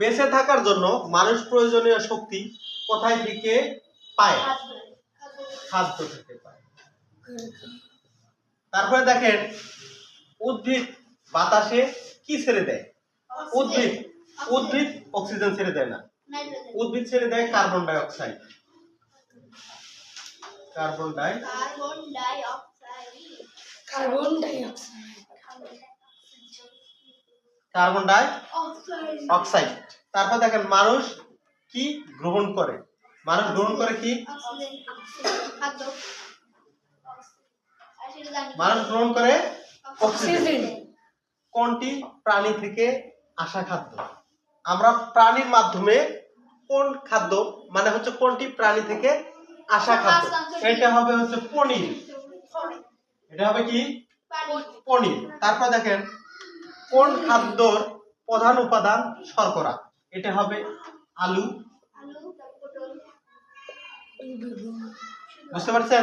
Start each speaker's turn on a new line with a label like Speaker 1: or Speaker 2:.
Speaker 1: বেঁচে থাকার জন্য মানুষ প্রয়োজনীয় শক্তি কোথায় থেকে পায়? খাদ্য থেকে পায়। তারপরে দেখেন উদ্ভিদ বাতাসে কি ছেড়ে দেয়? উদ্ভিদ উদ্ভিদ অক্সিজেন ছেড়ে দেয় না। উদ্ভিদ ছেড়ে দেয় কার্বন ডাই অক্সাইড কার্বন ডাই
Speaker 2: carbon dioxide
Speaker 3: carbon dioxide.
Speaker 1: তারপর দেখেন মানুষ কি গ্রহণ করে? মানুষ গ্রহণ করে কি? মানুষ গ্রহণ করে অক্সিজেন।
Speaker 3: অক্সিজেন।
Speaker 1: কোনটি? প্রাণী থেকে আসা খাদ্য। আমরা প্রাণীর মাধ্যমে কোন খাদ্য মানে হচ্ছে কোনটি প্রাণী থেকে আসা খাদ্য? এটা হবে হচ্ছে পনির। এটা হবে কি? পনির। তারপর দেখেন কোন খাদ্যর প্রধান উপাদান শর্করা। এটা হবে আলু। বুঝতে পারছেন?